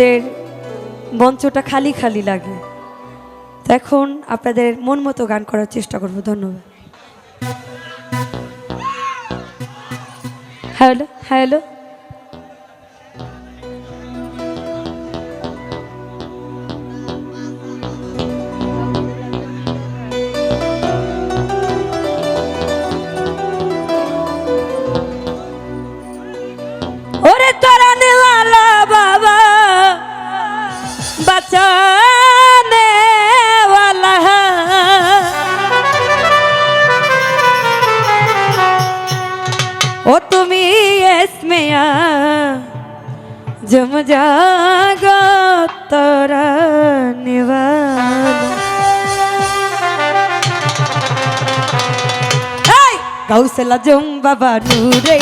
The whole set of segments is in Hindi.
আমাদের মঞ্চটা খালি খালি লাগে। এখন আপনাদের মন মতো গান করার চেষ্টা করব, ধন্যবাদ। Hello hello. गौसला जों बाबा नूरे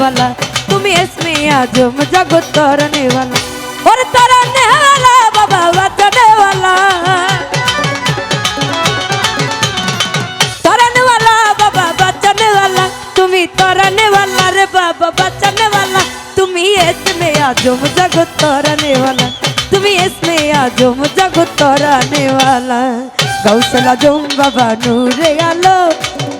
वाला तुम इसमें आज़म जगत तोरने वाला और तोरने तोरने वाला बाबा बचने वाला तुम तोरने वाला रे बाबा बचने वाला तुम इसमें आज़म वाला तुम्हें इसने आज मुझा गुतराने वाला। गौ से ला जाऊ बाबा नूरे आलो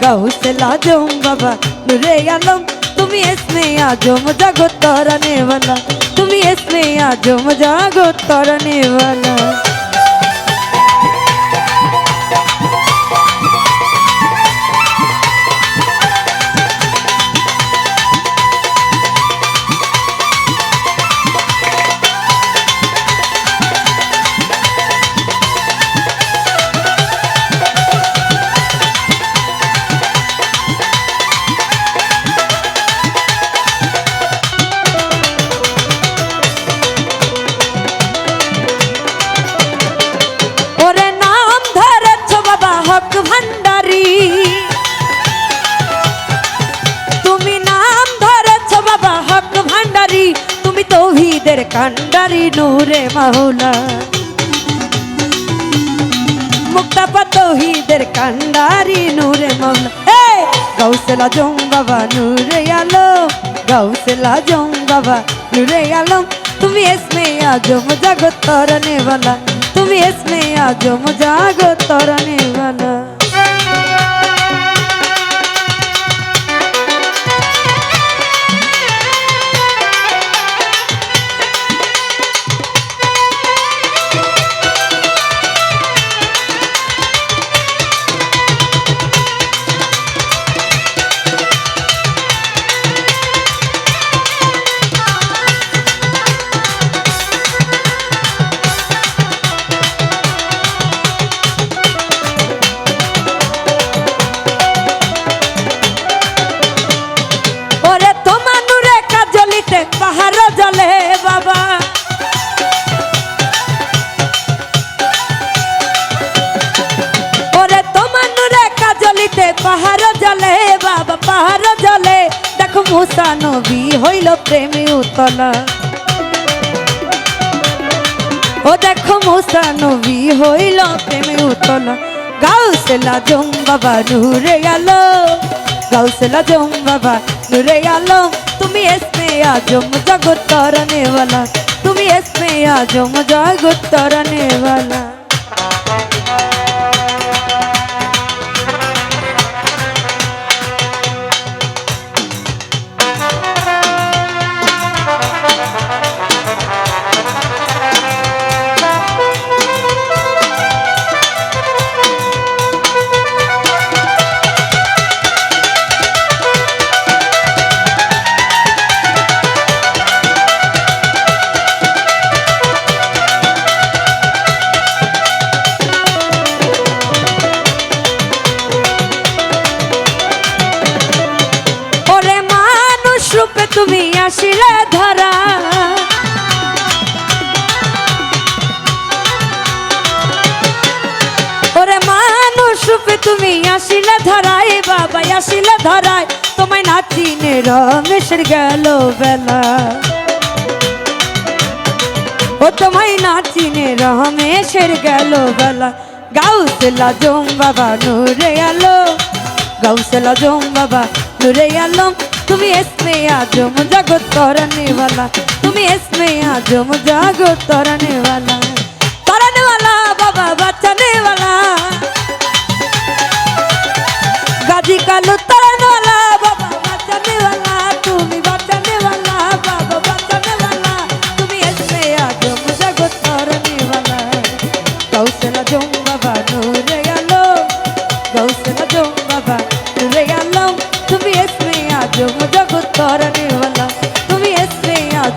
गौ से ला जाऊ बाबा नूरे आलो तुम्हें इसने आज मुझा गुतराने वाला, तुम्हें इसने आज मुझा गुतराने वाला। কান্ডারি নূরে মাহুলা মুক্তাপা তৌহিদের কান্ডারি নূরে মাহুলা এ গৌসলা জং বাবা নূরে আলো গৌসলা জং বাবা নূরে আলম তুমি এসমে আজম জগৎ তরনে वाला তুমি এসমে আজম জগৎ তরনে মুসা নবী হইল প্রেমী উতলা ও দেখো মুসা নবী হইল প্রেমে উতল গাউসলা জং বাবা নূরে আলো গাউসলা জং বাবা নূরে আলো তুমি এসমে আজম জগৎ তরনে वाला তুমি এসমে আজম জগৎ তরনে वाला তুমি আসিলে ধরা। ওরে মানুষ রূপে তুমি আসিলে ধরাই বাবা আসিলে ধরাই। তোমায় নাচিনে রমেশের গেল বেলা। ও তোমায় নাচিনে রমেশের গেল বেলা। গাউসলা জং বাবা, নূরে আলো গাউসলা জং বাবা, নুরে আলম। तुम इसमें आ जाओ, मुझा गो तोड़ने वाला। तुम इसमें आ जाओ, मुझा गो तोड़ने वाला।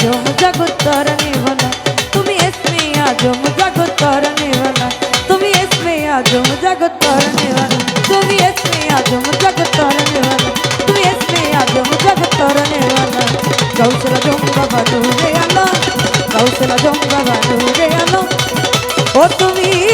आज़म तुम्हें इसमें आज़म जगत तरने वाला तुम्हें इसमें आज़म तुम्हें इसमें आज़म जगत तरने तुम्हें इसमें आज़म जगत तरने वाला गौसला जम बाबा तुम्हें